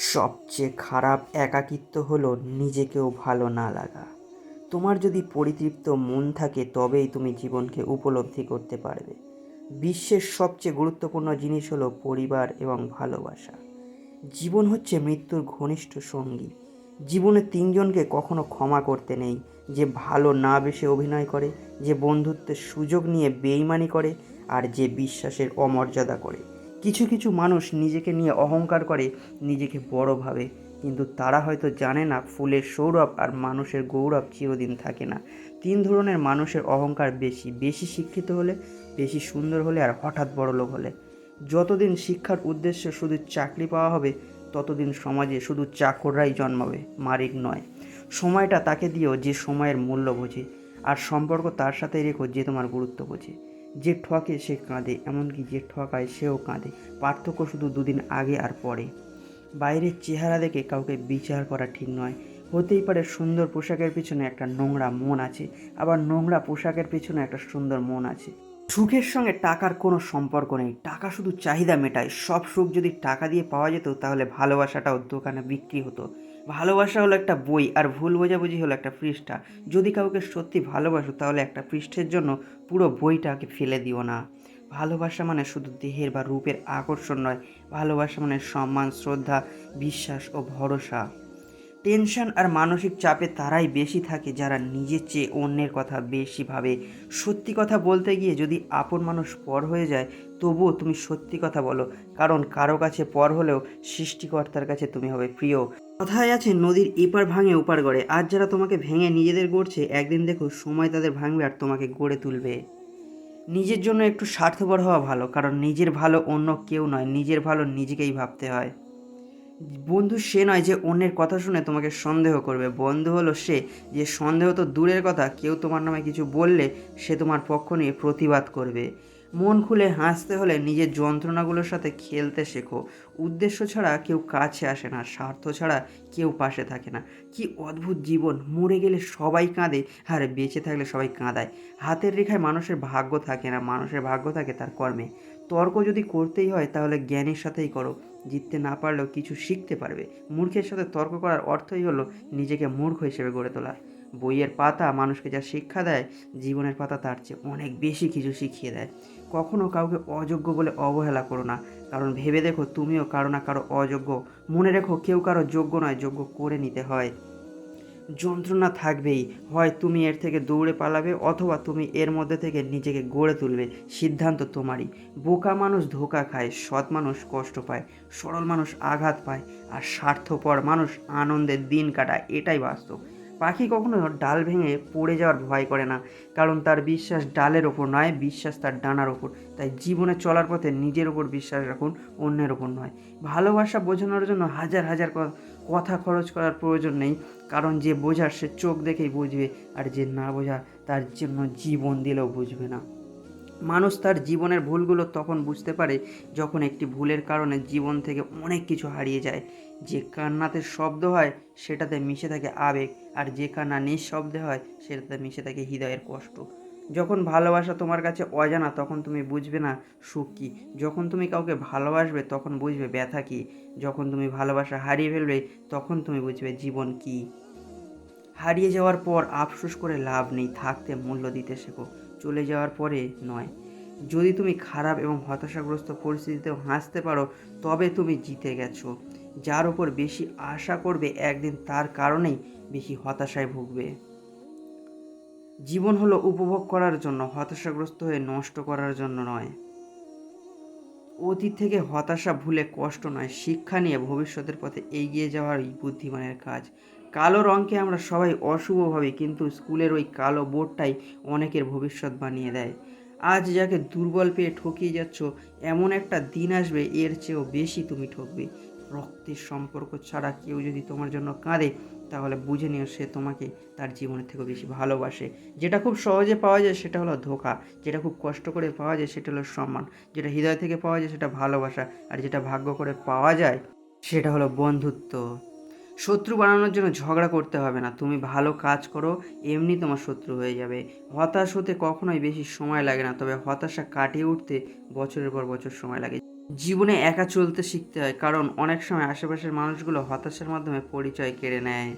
সবচেয়ে খারাপ একাকিত্ব হলো নিজেকেও ভালো না লাগা। তোমার যদি পরিতৃপ্ত মন থাকে, তবেই তুমি জীবনকে উপলব্ধি করতে পারবে। বিশ্বের সবচেয়ে গুরুত্বপূর্ণ জিনিস হলো পরিবার এবং ভালোবাসা। জীবন হচ্ছে মৃত্যুর ঘনিষ্ঠ সঙ্গী। জীবনে তিনজনকে কখনো ক্ষমা করতে নেই, যে ভালো না বেশে অভিনয় করে, যে বন্ধুত্বের সুযোগ নিয়ে বেইমানি করে, আর যে বিশ্বাসের অমর্যাদা করে। কিছু কিছু মানুষ নিজেকে নিয়ে অহংকার করে, নিজেকে বড় ভাবে। কিন্তু তারা হয়তো জানে না, ফুলের সৌরভ আর মানুষের গৌরব চিরদিন থাকে না। তিন ধরনের মানুষের অহংকার বেশি বেশি শিক্ষিত হলে, বেশি সুন্দর হলে আর হঠাৎ বড় লোক হলে। যতদিন শিক্ষার উদ্দেশ্য শুধু চাকরি পাওয়া হবে, ততদিন সমাজে শুধু চাকররাই জন্মাবে মারিক নয়। সময়টা তাকে দিও যে সময়ের মূল্য বোঝে, আর সম্পর্ক তার সাথে রেখো যে তোমার গুরুত্ব বোঝে। যে ঠকে সে কাঁদে, এমনকি যে ঠকায় সেও কাঁদে। পার্থক্য শুধু দুদিন আগে আর পরে। বাইরের চেহারা দেখে কাউকে বিচার করা ঠিক নয়। হতেই পারে সুন্দর পোশাকের পিছনে একটা নোংরা মন আছে, আবার নোংরা পোশাকের পিছনে একটা সুন্দর মন আছে। সুখের সঙ্গে টাকার কোনো সম্পর্ক নেই। টাকা শুধু চাহিদা মেটায়। সব সুখ যদি টাকা দিয়ে পাওয়া যেত, তাহলে ভালোবাসাটাও দোকানে বিক্রি হতো। ভালোবাসা হলো একটা বই, আর ভুল বোঝাবুঝি হলো একটা পৃষ্ঠা। যদি কাউকে সত্যি ভালোবাসো, তাহলে একটা পৃষ্ঠের জন্য পুরো বইটাকে ফেলে দিও না। ভালোবাসা মানে শুধু দেহের বা রূপের আকর্ষণ নয়। ভালোবাসা মানে সম্মান, শ্রদ্ধা, বিশ্বাস ও ভরসা। টেনশন আর মানসিক চাপে তারাই বেশি থাকে যারা নিজের চেয়ে অন্যের কথা বেশি ভাবে। সত্যি কথা বলতে গিয়ে যদি আপন মানুষ পর হয়ে যায়, তবুও তুমি সত্যি কথা বলো। কারণ কারও কাছে পর হলেও সৃষ্টিকর্তার কাছে তুমি হবে প্রিয়। কথায় আছে, নদীর এপার ভাঙে ওপার গড়ে। আজ যারা তোমাকে ভেঙে নিজেদের গড়ছে, একদিন দেখো সময় তাদের ভাঙবে আর তোমাকে গড়ে তুলবে। নিজের জন্য একটু স্বার্থপর হওয়া ভালো, কারণ নিজের ভালো অন্য কেউ নয়, নিজের ভালো নিজেকেই ভাবতে হয়। বন্ধু সে নয় যে অন্যের কথা শুনে তোমাকে সন্দেহ করবে। বন্ধু হলো সে যে সন্দেহ তো দূরের কথা, কেউ তোমার নামে কিছু বললে সে তোমার পক্ষ নিয়ে প্রতিবাদ করবে। মন খুলে হাসতে হলে নিজের যন্ত্রণাগুলোর সাথে খেলতে শেখো। উদ্দেশ্য ছাড়া কেউ কাছে আসে না, স্বার্থ ছাড়া কেউ পাশে থাকে না। কি অদ্ভুত জীবন, মরে গেলে সবাই কাঁদে আর বেঁচে থাকলে সবাই কাঁদায়। হাতের রেখায় মানুষের ভাগ্য থাকে না, মানুষের ভাগ্য থাকে তার কর্মে। তর্ক যদি করতেই হয়, তাহলে জ্ঞানের সাথেই করো। জিততে না পারলেও কিছু শিখতে পারবে। মূর্খের সাথে তর্ক করার অর্থই হলো নিজেকে মূর্খ হিসেবে গড়ে তোলা। বইয়ের পাতা মানুষকে যা শিক্ষা দেয়, জীবনের পাতা তার চেয়ে অনেক বেশি কিছু শিখিয়ে দেয়। কখনো কাউকে অযোগ্য বলে অবহেলা করো না। কারণ ভেবে দেখো তুমিও কারও না কারও অযোগ্য। মনে রেখো কেউ কারও যোগ্য নয়, যোগ্য করে নিতে হয়। যন্ত্রণা থাকবেই। হয় তুমি এর থেকে দৌড়ে পালাবে অথবা তুমি এর মধ্যে থেকে নিজেকে গড়ে তুলবে। সিদ্ধান্ত তোমারই। বোকা মানুষ ধোকা খায়, সৎ মানুষ কষ্ট পায়, সরল মানুষ আঘাত পায়, আর স্বার্থপর মানুষ আনন্দের দিন কাটায়। এটাই বাস্তব। পাখি কখনো ডাল ভেঙে পড়ে যাওয়ার ভয় করে না। কারণ তার বিশ্বাস ডালের ওপর নয়, বিশ্বাস তার ডানার ওপর। তাই জীবনে চলার পথে নিজের ওপর বিশ্বাস রাখুন, অন্যের ওপর নয়। ভালোবাসা বোঝানোর জন্য হাজার হাজার কথা খরচ করার প্রয়োজন নেই। কারণ যে বোঝার সে চোখ দেখেই বুঝবে, আর যে না বোঝা তার জন্য জীবন দিলেও বুঝবে না। মানুষ তার জীবনের ভুলগুলো তখন বুঝতে পারে যখন একটি ভুলের কারণে জীবন থেকে অনেক কিছু হারিয়ে যায়। যে কান্নাতে শব্দ হয়, সেটাতে মিশে থাকে আবেগ, আর যে কান্না নিঃশব্দে হয়, সেটাতে মিশে থাকে হৃদয়ের কষ্ট। যখন ভালোবাসা তোমার কাছে অজানা, তখন তুমি বুঝবে না সুখ কী। যখন তুমি কাউকে ভালোবাসবে, তখন বুঝবে ব্যথা কী। যখন তুমি ভালোবাসা হারিয়ে ফেলবে, তখন তুমি বুঝবে জীবন কী। হারিয়ে যাওয়ার পর আফসোস করে লাভ নেই, থাকতে মূল্য দিতে শেখো। চলে যাওয়ার পরে নয়। যদি তুমি খারাপ এবং হতাশাগ্রস্ত পরিস্থিতিতেও হাসতে পারো, তবে তুমি জিতে গেছো। যার উপর বেশি আশা করবে একদিন, তার কারণেই বেশি হতাশায় ভুগবে। জীবন হলো উপভোগ করার জন্য, হতাশাগ্রস্ত হয়ে নষ্ট করার জন্য নয়। অতীত থেকে হতাশা ভুলে কষ্ট নয়, শিক্ষা নিয়ে ভবিষ্যতের পথে এগিয়ে যাওয়ারই বুদ্ধিমানের কাজ। কালো রঙকে আমরা সবাই অশুভ ভাবি, কিন্তু স্কুলের ওই কালো বোর্ডটাই অনেকের ভবিষ্যৎ বানিয়ে দেয়। আজ যাকে দুর্বল পেয়ে ঠকিয়ে যাচ্ছ, এমন একটা দিন আসবে, এর চেয়েও বেশি তুমি ঠকবে। রক্তের সম্পর্ক ছাড়া কেউ যদি তোমার জন্য কাঁদে তাহলে বুঝে নিও সে তোমাকে তার জীবনের থেকেও বেশি ভালোবাসে। যেটা খুব সহজে পাওয়া যায় সেটা হলো ধোকা। যেটা খুব কষ্ট করে পাওয়া যায় সেটা হলো সম্মান। যেটা হৃদয় থেকে পাওয়া যায় সেটা ভালোবাসা। আর যেটা ভাগ্য করে পাওয়া যায় সেটা হলো বন্ধুত্ব। শত্রু বানানোর জন্য ঝগড়া করতে হবে না। তুমি ভালো কাজ করো, এমনি তোমার শত্রু হয়ে যাবে। হতাশ হতে কখনোই বেশি সময় লাগে না। তবে হতাশা কাটিয়ে উঠতে বছরের পর বছর সময় লাগে। জীবনে একা চলতে শিখতে হয়, কারণ অনেক সময় আশেপাশের মানুষগুলো হতাশার মাধ্যমে পরিচয় কেড়ে নেয়।